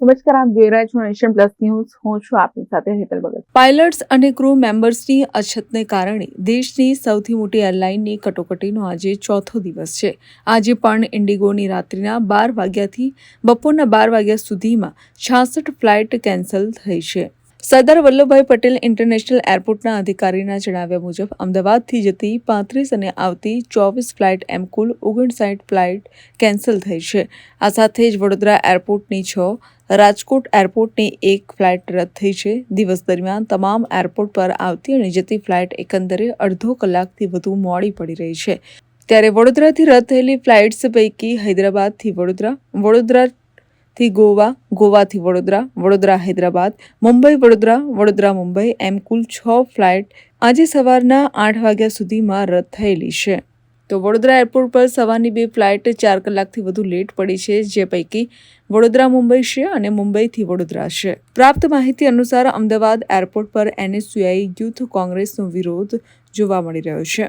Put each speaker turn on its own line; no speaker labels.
નમસ્કાર, આપ જોઈ રહ્યા છો નેશન પ્લસ ન્યૂઝ. હું છું આપની સાથે હેતલ ભગત.
પાયલટ્સ અને ક્રૂ મેમ્બર્સની અછતને કારણે દેશની સૌથી મોટી એરલાઇનની કટોકટીનો આજે ચોથો દિવસ છે. આજે પણ ઇન્ડિગોની રાત્રિના બાર વાગ્યાથી બપોરના બાર વાગ્યા સુધીમાં છાસઠ ફ્લાઇટ કેન્સલ થઈ છે. સરદાર વલ્લભભાઈ પટેલ ઇન્ટરનેશનલ એરપોર્ટના અધિકારીના જણાવ્યા મુજબ, અમદાવાદથી જતી પાંત્રીસ અને આવતી ચોવીસ ફ્લાઇટ એમ કુલ ઓગણસાઠ ફ્લાઇટ કેન્સલ થઈ છે. આ સાથે જ વડોદરા એરપોર્ટની છ, રાજકોટ એરપોર્ટની એક ફ્લાઇટ રદ થઈ છે. દિવસ દરમિયાન તમામ એરપોર્ટ પર આવતી અને જતી ફ્લાઇટ એકંદરે અડધો કલાકથી વધુ મોડી પડી રહી છે. ત્યારે વડોદરાથી રદ થયેલી ફ્લાઇટ્સ પૈકી હૈદરાબાદથી વડોદરા વડોદરાથી ગોવા ગોવાથી વડોદરા વડોદરા હૈદરાબાદ, મુંબઈ, વડોદરા વડોદરા, મુંબઈ એમ કુલ છ ફ્લાઇટ આજે સવારના આઠ વાગ્યા સુધીમાં રદ થયેલી છે. તો વડોદરા એરપોર્ટ પર સવારની બે ફ્લાઇટ ચાર કલાકથી વધુ લેટ પડી છે, જે પૈકી વડોદરા મુંબઈ છે અને મુંબઈથી વડોદરા છે. પ્રાપ્ત માહિતી અનુસાર અમદાવાદ એરપોર્ટ પર એનએસયુઆઈ યુથ કોંગ્રેસનો વિરોધ જોવા મળી રહ્યો છે.